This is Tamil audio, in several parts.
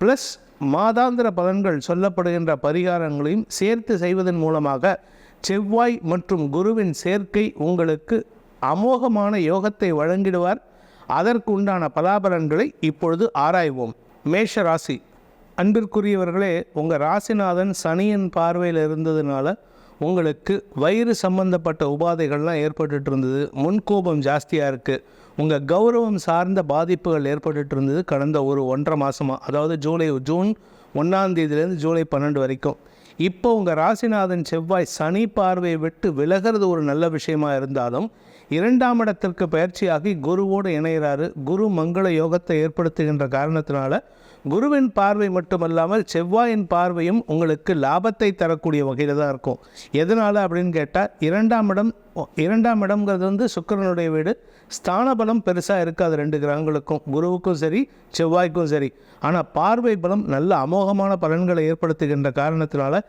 ப்ளஸ் மாதாந்திர பலன்கள் சொல்லப்படுகின்ற பரிகாரங்களையும் சேர்த்து செய்வதன் மூலமாக செவ்வாய் மற்றும் குருவின் சேர்க்கை உங்களுக்கு அமோகமான யோகத்தை வழங்கிடுவார். அதற்கு உண்டான பலாபலன்களை இப்பொழுது ஆராய்வோம். மேஷ ராசி. அன்பிற்குரியவர்களே உங்கள் ராசிநாதன் சனியின் பார்வையில் இருந்ததுனால உங்களுக்கு வயிறு சம்பந்தப்பட்ட உபாதைகள்லாம் ஏற்பட்டுட்டு இருந்தது. முன்கோபம் ஜாஸ்தியாக இருக்குது உங்கள் கௌரவம் சார்ந்த பாதிப்புகள் ஏற்பட்டுட்டு இருந்தது கடந்த ஒரு ஒன்றரை மாதமாக அதாவது ஜூலை ஜூன் ஒன்றாம் தேதியிலேருந்து ஜூலை பன்னெண்டு வரைக்கும். இப்போ உங்கள் ராசிநாதன் செவ்வாய் சனி பார்வையை விட்டு விலகிறது ஒரு நல்ல விஷயமா இருந்தாலும் இரண்டாம் இடத்திற்கு பயிற்சியாகி குருவோடு இணைகிறாரு. குரு மங்கள யோகத்தை ஏற்படுத்துகின்ற காரணத்தினால குருவின் பார்வை மட்டுமல்லாமல் செவ்வாயின் பார்வையும் உங்களுக்கு லாபத்தை தரக்கூடிய வகையில் தான் இருக்கும். எதனால் அப்படின்னு கேட்டால் இரண்டாம் இடம் இரண்டாம் இடம்ங்கிறது வந்து சுக்கிரனுடைய வீடு. ஸ்தான பலம் பெருசாக இருக்காது ரெண்டு கிரகங்களுக்கும். குருவுக்கும் சரி செவ்வாய்க்கும் சரி. ஆனால் பார்வை பலம் நல்ல அமோகமான பலன்களை ஏற்படுத்துகின்ற காரணத்தினால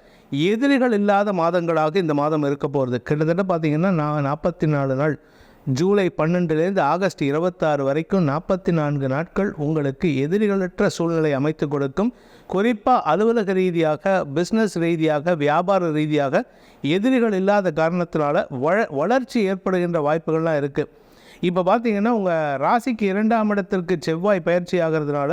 எதிரிகள் இல்லாத மாதங்களாக இந்த மாதம் இருக்க போகிறது கிட்டத்தட்ட பார்த்திங்கன்னா நான் நாற்பத்தி நாலு நாள். ஜூலை பன்னெண்டுலேருந்து ஆகஸ்ட் இருபத்தாறு வரைக்கும் நாற்பத்தி நான்கு நாட்கள் உங்களுக்கு எதிரிகளற்ற சூழ்நிலை அமைத்து கொடுக்கும். குறிப்பாக அலுவலக ரீதியாக பிஸ்னஸ் ரீதியாக வியாபார ரீதியாக எதிரிகள் இல்லாத காரணத்தினால வள வளர்ச்சி ஏற்படுகின்ற வாய்ப்புகள்லாம் இருக்குது இப்போ பார்த்தீங்கன்னா உங்கள் ராசிக்கு இரண்டாம் இடத்திற்கு செவ்வாய் பயிற்சி ஆகிறதுனால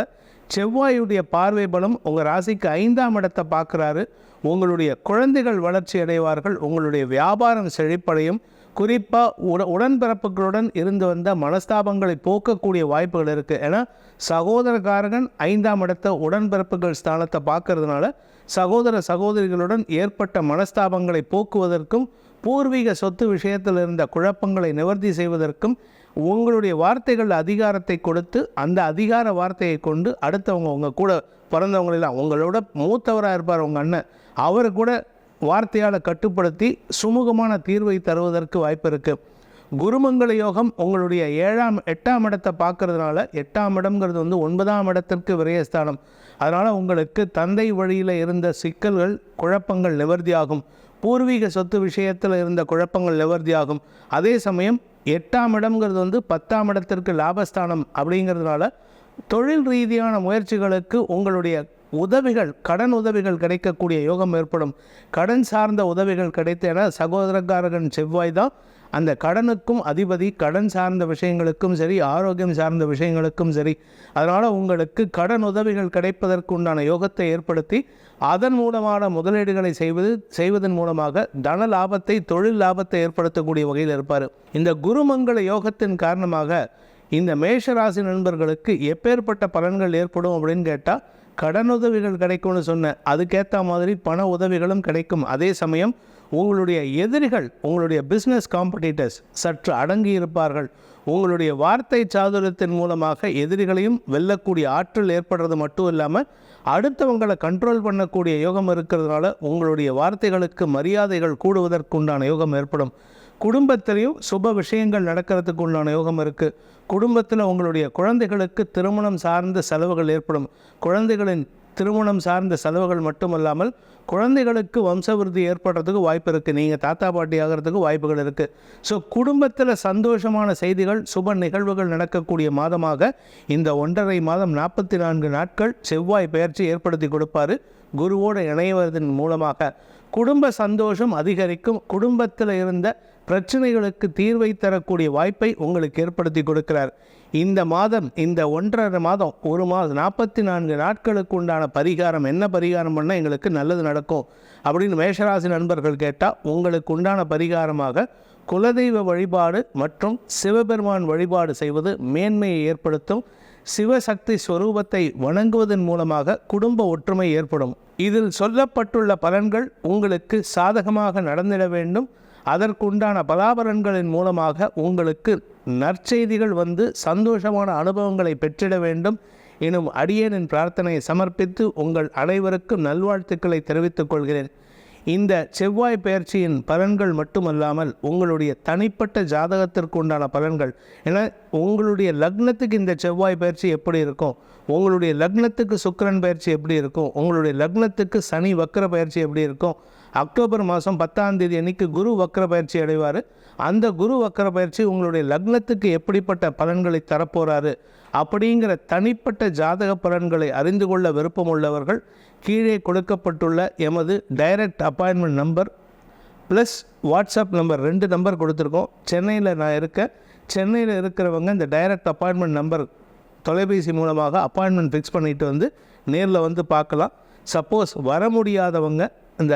செவ்வாயுடைய பார்வை பலம் உங்கள் ராசிக்கு ஐந்தாம் இடத்தை பார்க்குறாரு. உங்களுடைய குழந்தைகள் வளர்ச்சி அடைவார்கள். உங்களுடைய வியாபாரம் செழிப்படையும். குறிப்பாக உட உடன்பிறப்புகளுடன் இருந்து வந்த மனஸ்தாபங்களை போக்கக்கூடிய வாய்ப்புகள் இருக்குது ஏன்னா சகோதரக்காரகன் ஐந்தாம் இடத்த உடன்பிறப்புகள் ஸ்தானத்தை பார்க்கறதுனால சகோதர சகோதரிகளுடன் ஏற்பட்ட மனஸ்தாபங்களை போக்குவதற்கும் பூர்வீக சொத்து விஷயத்தில் இருந்த குழப்பங்களை நிவர்த்தி செய்வதற்கும் உங்களுடைய வார்த்தைகள் அதிகாரத்தை கொடுத்து அந்த அதிகார வார்த்தையை கொண்டு அடுத்தவங்க உங்கள் கூட பிறந்தவங்களெல்லாம் உங்களோட மூத்தவராக இருப்பார் உங்கள் அண்ணன். அவர் கூட வார்த்தையால் கட்டுப்படுத்தி சுமூகமான தீர்வை தருவதற்கு வாய்ப்பு இருக்குது குருமங்கள யோகம் உங்களுடைய ஏழாம் எட்டாம் இடத்தை பார்க்கறதுனால எட்டாம் இடம்ங்கிறது வந்து ஒன்பதாம் இடத்திற்கு விரயஸ்தானம். அதனால் உங்களுக்கு தந்தை வழியில் இருந்த சிக்கல்கள் குழப்பங்கள் நிவர்த்தியாகும். பூர்வீக சொத்து விஷயத்தில் இருந்த குழப்பங்கள் நிவர்த்தியாகும். அதே சமயம் எட்டாம் இடம்ங்கிறது வந்து பத்தாம் இடத்திற்கு லாபஸ்தானம் அப்படிங்கிறதுனால தொழில் ரீதியான முயற்சிகளுக்கு உங்களுடைய உதவிகள் கடன் உதவிகள் கிடைக்கக்கூடிய யோகம் ஏற்படும். கடன் சார்ந்த உதவிகள் கிடைத்து என சகோதரக்காரகன் செவ்வாய் தான் அந்த கடனுக்கும் அதிபதி கடன் சார்ந்த விஷயங்களுக்கும் சரி ஆரோக்கியம் சார்ந்த விஷயங்களுக்கும் சரி அதனால் உங்களுக்கு கடன் உதவிகள் கிடைப்பதற்கு உண்டான யோகத்தை ஏற்படுத்தி அதன் மூலமான முதலீடுகளை செய்வது செய்வதன் மூலமாக தன லாபத்தை தொழில் லாபத்தை ஏற்படுத்தக்கூடிய வகையில் இருப்பார். இந்த குருமங்கள யோகத்தின் காரணமாக இந்த மேஷராசி நண்பர்களுக்கு எப்பேற்பட்ட பலன்கள் ஏற்படும் அப்படின்னு கேட்டால் கடனுதவிகள் கிடைக்கும்னு சொன்னேன். அதுக்கேற்ற மாதிரி பண உதவிகளும் கிடைக்கும். அதே சமயம் உங்களுடைய எதிரிகள் உங்களுடைய பிஸ்னஸ் காம்படிட்டர்ஸ் சற்று அடங்கி இருப்பார்கள். உங்களுடைய வார்த்தை சாதுரத்தின் மூலமாக எதிரிகளையும் வெல்லக்கூடிய ஆற்றல் ஏற்படுறது மட்டும் இல்லாமல் அடுத்தவங்களை கண்ட்ரோல் பண்ணக்கூடிய யோகம் இருக்கிறதுனால உங்களுடைய வார்த்தைகளுக்கு மரியாதைகள் கூடுவதற்குண்டான யோகம் ஏற்படும். குடும்பத்திலையும் சுப விஷயங்கள் நடக்கிறதுக்கு உண்டான யோகம் இருக்குது குடும்பத்தில் உங்களுடைய குழந்தைகளுக்கு திருமணம் சார்ந்த செலவுகள் ஏற்படும். குழந்தைகளின் திருமணம் சார்ந்த செலவுகள் மட்டுமல்லாமல் குழந்தைகளுக்கு வம்சவிருத்தி ஏற்படுறதுக்கு வாய்ப்பு இருக்குது நீங்கள் தாத்தா பாட்டி ஆகிறதுக்கு வாய்ப்புகள் இருக்குது ஸோ குடும்பத்தில் சந்தோஷமான செய்திகள் சுப நிகழ்வுகள் நடக்கக்கூடிய மாதமாக இந்த ஒன்றரை மாதம் நாற்பத்தி நான்கு நாட்கள் செவ்வாய் பயிற்சி ஏற்படுத்தி கொடுப்பாரு. குருவோடு இணைவதன் மூலமாக. குடும்ப சந்தோஷம் அதிகரிக்கும். குடும்பத்தில் இருந்த பிரச்சனைகளுக்கு தீர்வை தரக்கூடிய வாய்ப்பை உங்களுக்கு ஏற்படுத்தி கொடுக்கிறார். இந்த மாதம் இந்த ஒன்றரை மாதம் ஒரு மாதம் நாற்பத்தி நான்கு நாட்களுக்கு உண்டான பரிகாரம் என்ன பரிகாரம் பண்ணால் எங்களுக்கு நல்லது நடக்கும்? அப்படின்னு மேஷராசி நண்பர்கள் கேட்டால் உங்களுக்கு உண்டான பரிகாரமாக குலதெய்வ வழிபாடு மற்றும் சிவபெருமான் வழிபாடு செய்வது மேன்மையை ஏற்படுத்தும். சிவசக்தி ஸ்வரூபத்தை வணங்குவதன் மூலமாக குடும்ப ஒற்றுமை ஏற்படும். இதில் சொல்லப்பட்டுள்ள பலன்கள் உங்களுக்கு சாதகமாக நடந்திட வேண்டும். அதற்குண்டான பலாபலன்களின் மூலமாக உங்களுக்கு நற்செய்திகள் வந்து சந்தோஷமான அனுபவங்களை பெற்றிட வேண்டும். எனும் அடியேனின் பிரார்த்தனையை சமர்ப்பித்து உங்கள் அனைவருக்கும் நல்வாழ்த்துக்களை தெரிவித்துக் கொள்கிறேன். இந்த செவ்வாய் பயிற்சியின் பலன்கள் மட்டுமல்லாமல் உங்களுடைய தனிப்பட்ட ஜாதகத்திற்கு உண்டான பலன்கள். ஏன்னா உங்களுடைய லக்னத்துக்கு இந்த செவ்வாய் பயிற்சி எப்படி இருக்கும்? உங்களுடைய லக்னத்துக்கு சுக்கிரன் பயிற்சி எப்படி இருக்கும்? உங்களுடைய லக்னத்துக்கு சனி வக்கர பயிற்சி எப்படி இருக்கும்? அக்டோபர் மாதம் பத்தாம் தேதி அன்னைக்கு குரு வக்கர பயிற்சி அடைவார். அந்த குரு வக்கர பயிற்சி உங்களுடைய லக்னத்துக்கு எப்படிப்பட்ட பலன்களை தரப்போகிறாரு அப்படிங்கிற தனிப்பட்ட ஜாதக பலன்களை அறிந்து கொள்ள விருப்பம் உள்ளவர்கள் கீழே கொடுக்கப்பட்டுள்ள எமது direct appointment number plus WhatsApp number ரெண்டு நம்பர் கொடுத்துருக்கோம். சென்னையில் நான் இருக்கேன் சென்னையில் இருக்கிறவங்க இந்த டைரக்ட் அப்பாயின்மெண்ட் நம்பர் தொலைபேசி மூலமாக அப்பாயின்மெண்ட் ஃபிக்ஸ் பண்ணிட்டு வந்து நேரில் வந்து பார்க்கலாம். சப்போஸ் வர முடியாதவங்க இந்த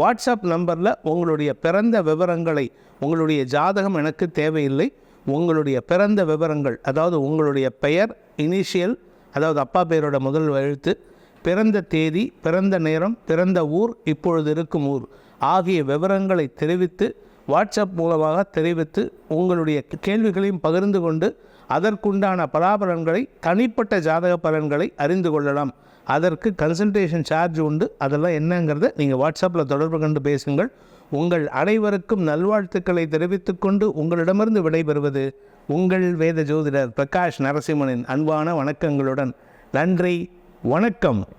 வாட்ஸ்அப் நம்பரில் உங்களுடைய பிறந்த விவரங்களை உங்களுடைய ஜாதகம் எனக்கு தேவையில்லை. உங்களுடைய பிறந்த விவரங்கள் அதாவது உங்களுடைய பெயர் இனிஷியல் அதாவது அப்பா பெயரோட முதல் எழுத்து பிறந்த தேதி பிறந்த நேரம் பிறந்த ஊர் இப்பொழுது இருக்கும் ஊர் ஆகிய விவரங்களை தெரிவித்து வாட்ஸ்அப் மூலமாக தெரிவித்து உங்களுடைய கேள்விகளையும் பகிர்ந்து கொண்டு அதற்குண்டான பலாபலன்களை தனிப்பட்ட ஜாதக பலன்களை அறிந்து கொள்ளலாம். அதற்கு கன்சல்டேஷன் சார்ஜ் உண்டு. அதெல்லாம் என்னங்கிறத நீங்கள் வாட்ஸ்அப்பில் தொடர்பு கொண்டு பேசுங்கள். உங்கள் அனைவருக்கும் நல்வாழ்த்துக்களை தெரிவித்துக்கொண்டு உங்களிடமிருந்து விடைபெறுவது உங்கள் வேத ஜோதிடர் பிரகாஷ் நரசிம்மனின் அன்பான வணக்கங்களுடன். நன்றி வணக்கம்.